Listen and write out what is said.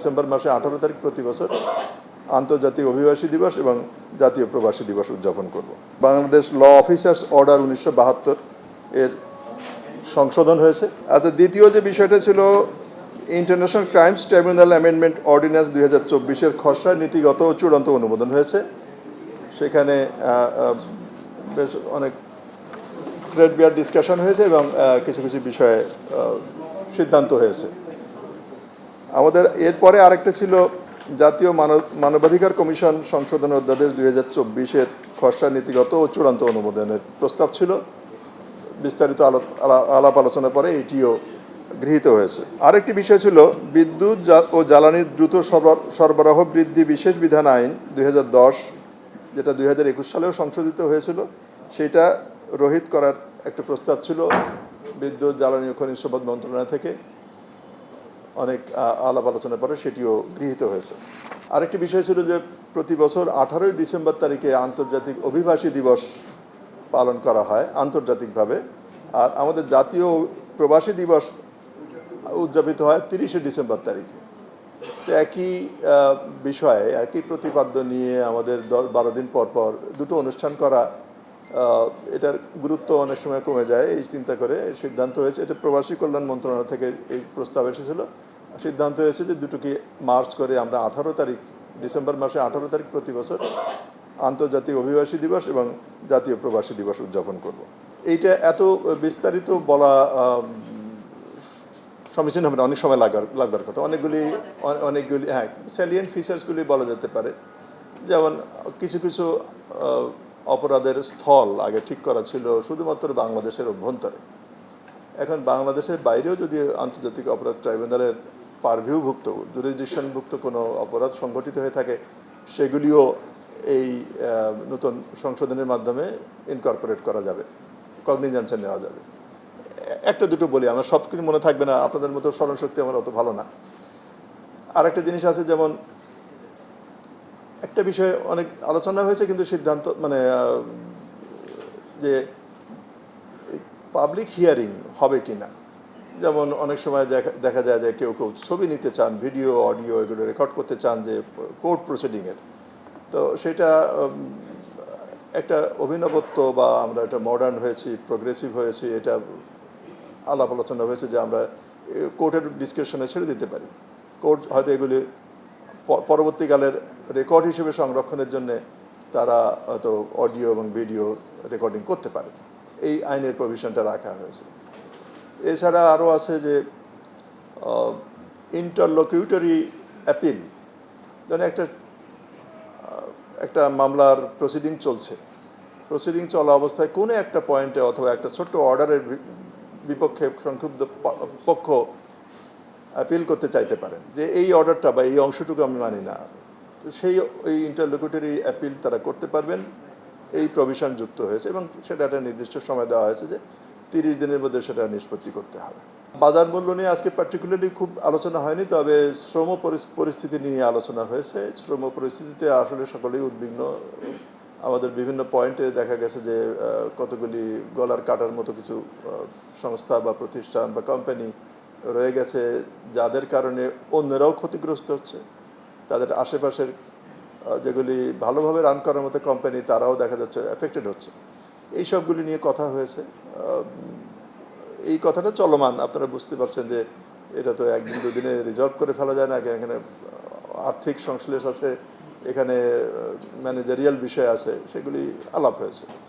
December মাসে আঠারো তারিখ প্রতি বছর আন্তর্জাতিক অভিবাসী দিবস এবং জাতীয় প্রবাসী দিবস উদযাপন করব। বাংলাদেশ ল অফিসার্স অর্ডার উনিশশো বাহাত্তর এর সংশোধন হয়েছে। আচ্ছা দ্বিতীয় যে বিষয়টা ছিল international crimes tribunal amendment ordinance দুই হাজার চব্বিশের খসড়া নীতিগত চূড়ান্ত অনুমোদন হয়েছে। সেখানে বেশ অনেক থ্রেড বিয়ার ডিসকাশন হয়েছে এবং কিছু কিছু বিষয়ে সিদ্ধান্ত হয়েছে। আমাদের এরপরে আরেকটা ছিল জাতীয় মানব, মানবাধিকার কমিশন সংশোধন অধ্যাদেশ দুই হাজার চব্বিশের খসড়া নীতিগত ও চূড়ান্ত অনুমোদনের প্রস্তাব ছিল। বিস্তারিত আলো- আলাপ আলোচনার পরে এটিও গৃহীত হয়েছে। আরেকটি বিষয় ছিল বিদ্যুৎ ও জ্বালানির দ্রুত সরবর- সরবরাহ বৃদ্ধি বিশেষ বিধান আইন দুই হাজার দশ, যেটা দু হাজার একুশ সালেও সংশোধিত হয়েছিল, সেটা রহিত করার একটা প্রস্তাব ছিল বিদ্যুৎ, জ্বালানি ও খনিজ সম্পদ মন্ত্রণালয় থেকে। অনেক আলাপ আলোচনার পরে সেটিও গৃহীত হয়েছে। আরেকটি বিষয় ছিল যে প্রতি বছর আঠারোই ডিসেম্বর তারিখে আন্তর্জাতিক অভিবাসী দিবস পালন করা হয় আন্তর্জাতিকভাবে। আর আমাদের জাতীয় প্রবাসী দিবস উদযাপিত হয় তিরিশে ডিসেম্বর তারিখে। তো একই বিষয়ে, একই প্রতিপাদ্য নিয়ে আমাদের দশ, বারো দিন পর পর দুটো অনুষ্ঠান করা এটার গুরুত্ব অনেক সময় কমে যায়, এই চিন্তা করে সিদ্ধান্ত হয়েছে। এটা প্রবাসী কল্যাণ মন্ত্রণালয় থেকে এই প্রস্তাব এসেছিল। সিদ্ধান্ত হয়েছে যে দুটোকে মার্চ করে আমরা আঠারো তারিখ, ডিসেম্বর মাসে আঠারো তারিখ প্রতি বছর আন্তর্জাতিক অভিবাসী দিবস এবং জাতীয় প্রবাসী দিবস উদযাপন করব। এইটা এত বিস্তারিত বলা সমীচীন হবে না, অনেক সময় লাগার লাগবার কথা। অনেকগুলি অনেকগুলি হ্যাঁ স্যালিয়েন্ট ফিচার্সগুলি বলা যেতে পারে। যেমন কিছু কিছু অপরাধের স্থল আগে ঠিক করা ছিল শুধুমাত্র বাংলাদেশের অভ্যন্তরে। এখন বাংলাদেশের বাইরেও যদি আন্তর্জাতিক অপরাধ ট্রাইব্যুনালের পারভিউভুক্ত জুরিসডিকশনভুক্ত কোনো অপরাধ সংঘটিত হয়ে থাকে, সেগুলিও এই নতুন সংশোধনের মাধ্যমে ইনকর্পোরেট করা যাবে কগনিজেন্সে নেওয়া যাবে। একটা দুটো বলি, আমার সব কিছু মনে থাকবে না, আপনাদের মতো স্মরণশক্তি আমার অত ভালো না। আর একটা জিনিস আছে, যেমন একটা বিষয়ে অনেক আলোচনা হয়েছে, কিন্তু সিদ্ধান্ত মানে যে পাবলিক হিয়ারিং হবে কি না যেমন অনেক সময় দেখা দেখা যায় যে কেউ কেউ ছবি নিতে চান ভিডিও অডিও এগুলো রেকর্ড করতে চান যে কোর্ট প্রসিডিংয়ের তো সেটা একটা অভিনবত্ব বা আমরা একটা মডার্ন হয়েছি প্রোগ্রেসিভ হয়েছি, এটা আলাপ আলোচনা হয়েছে যে আমরা কোর্টের ডিসকাশনে ছেড়ে দিতে পারি। কোর্ট হয়তো এগুলি পরবর্তীকালের রেকর্ড হিসেবে সংরক্ষণের জন্য তারা হয়তো অডিও এবং ভিডিও রেকর্ডিং করতে পারে। এই আইনের প্রভিশনটা রাখা হয়েছে। এছাড়া আরও আছে যে ইন্টারলোকিউটরি অ্যাপিল যেন একটা একটা মামলার প্রসিডিং চলছে। প্রসিডিং চলা অবস্থায় কোনো একটা পয়েন্টে অথবা একটা ছোট্ট অর্ডারের বিপক্ষে সংক্ষুব্ধ পক্ষ অ্যাপিল করতে চাইতে পারেন। যে এই অর্ডারটা বা এই অংশটুকু আমি মানি না। তো সেই ওই ইন্টারলোকুটরি অ্যাপিল তারা করতে পারবেন। এই প্রভিশন যুক্ত হয়েছে এবং সেটা একটা নির্দিষ্ট সময় দেওয়া হয়েছে যে তিরিশ দিনের মধ্যে সেটা নিষ্পত্তি করতে হবে। বাজার মূল্য নিয়ে আজকে পার্টিকুলারলি খুব আলোচনা হয়নি, তবে শ্রম পরিস্থিতি নিয়ে আলোচনা হয়েছে। শ্রম পরিস্থিতিতে আসলে সকলেই উদ্বিগ্ন। আমাদের বিভিন্ন পয়েন্টে দেখা গেছে যে কতগুলি গলার কাটার মতো কিছু সংস্থা বা প্রতিষ্ঠান বা কোম্পানি রয়ে গেছে, যাদের কারণে অন্যরাও ক্ষতিগ্রস্ত হচ্ছে। তাদের আশেপাশের যেগুলি ভালোভাবে রান করার মতো কোম্পানি তারাও দেখা যাচ্ছে এফেক্টেড হচ্ছে। এই সবগুলি নিয়ে কথা হয়েছে। এই কথাটা চলমান। আপনারা বুঝতে পারছেন যে এটা তো একদিন দুদিনে রিজলভ করে ফেলা যায় না। এখানে এখানে আর্থিক সংশ্লেষ আছে, এখানে ম্যানেজারিয়াল বিষয় আছে, সেগুলি আলাপ হয়েছে।